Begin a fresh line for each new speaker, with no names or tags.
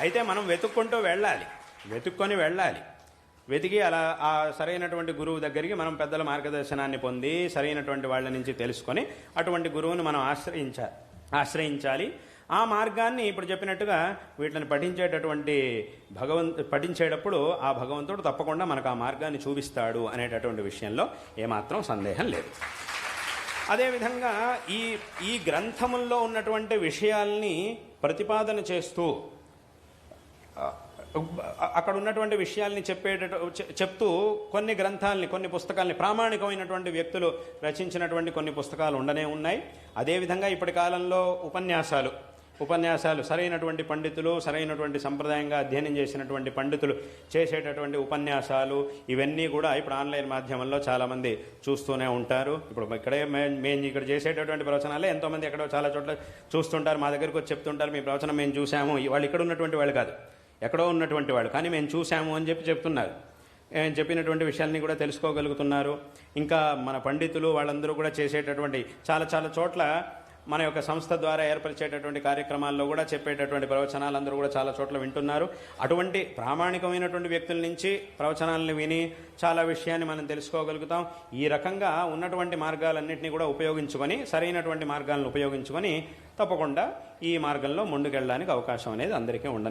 అయితే మనం వెతుక్కుంటూ వెళ్ళాలి. వెతుక్కొని వెళ్ళాలి. వెతికి అలా ఆ సరైనటువంటి గురువు దగ్గరికి మనం పెద్దల మార్గదర్శనాన్ని పొంది సరైనటువంటి వాళ్ళ నుంచి తెలుసుకొని అటువంటి గురువుని మనం ఆశ్రయించాలి ఆశ్రయించాలి. ఆ మార్గాన్ని ఇప్పుడు చెప్పినట్టుగా వీటిని పఠించేటటువంటి భగవంతు పఠించేటప్పుడు ఆ భగవంతుడు తప్పకుండా మనకు ఆ మార్గాన్ని చూపిస్తాడు అనేటటువంటి విషయంలో ఏమాత్రం సందేహం లేదు. అదేవిధంగా ఈ ఈ గ్రంథముల్లో ఉన్నటువంటి విషయాల్ని ప్రతిపాదన చేస్తూ అక్కడ ఉన్నటువంటి విషయాల్ని చెప్పేట చెప్తూ కొన్ని గ్రంథాలని కొన్ని పుస్తకాలని ప్రామాణికమైనటువంటి వ్యక్తులు రచించినటువంటి కొన్ని పుస్తకాలు ఉండనే ఉన్నాయి. అదేవిధంగా ఇప్పటి కాలంలో ఉపన్యాసాలు ఉపన్యాసాలు సరైనటువంటి పండితులు సరైనటువంటి సంప్రదాయంగా అధ్యయనం చేసినటువంటి పండితులు చేసేటటువంటి ఉపన్యాసాలు ఇవన్నీ కూడా ఇప్పుడు ఆన్లైన్ మాధ్యమంలో చాలామంది చూస్తూనే ఉంటారు. ఇప్పుడు ఇక్కడే మేము ఇక్కడ చేసేటటువంటి ప్రవచనాలే ఎంతోమంది ఎక్కడో చాలా చోట్ల చూస్తుంటారు మా దగ్గరకు వచ్చి చెప్తుంటారు మీ ప్రవచనం మేము చూసాము వాళ్ళు ఇక్కడ ఉన్నటువంటి వాళ్ళు కాదు. ఎక్కడో ఉన్నటువంటి వాళ్ళు. కానీ మేము చూసాము అని చెప్పి చెప్తున్నారు. చెప్పినటువంటి విషయాల్ని కూడా తెలుసుకోగలుగుతున్నారు. ఇంకా మన పండితులు వాళ్ళందరూ కూడా చేసేటటువంటి చాలా చాలా చోట్ల మన యొక్క సంస్థ ద్వారా ఏర్పరిచేటటువంటి కార్యక్రమాల్లో కూడా చెప్పేటటువంటి ప్రవచనాలు అందరూ కూడా చాలా చోట్ల వింటున్నారు. అటువంటి ప్రామాణికమైనటువంటి వ్యక్తుల నుంచి ప్రవచనాలను విని చాలా విషయాన్ని మనం తెలుసుకోగలుగుతాం. ఈ రకంగా ఉన్నటువంటి మార్గాలన్నింటినీ కూడా ఉపయోగించుకొని సరైనటువంటి మార్గాలను ఉపయోగించుకొని తప్పకుండా ఈ మార్గంలో ముందుకెళ్ళడానికి అవకాశం అనేది అందరికీ ఉండదు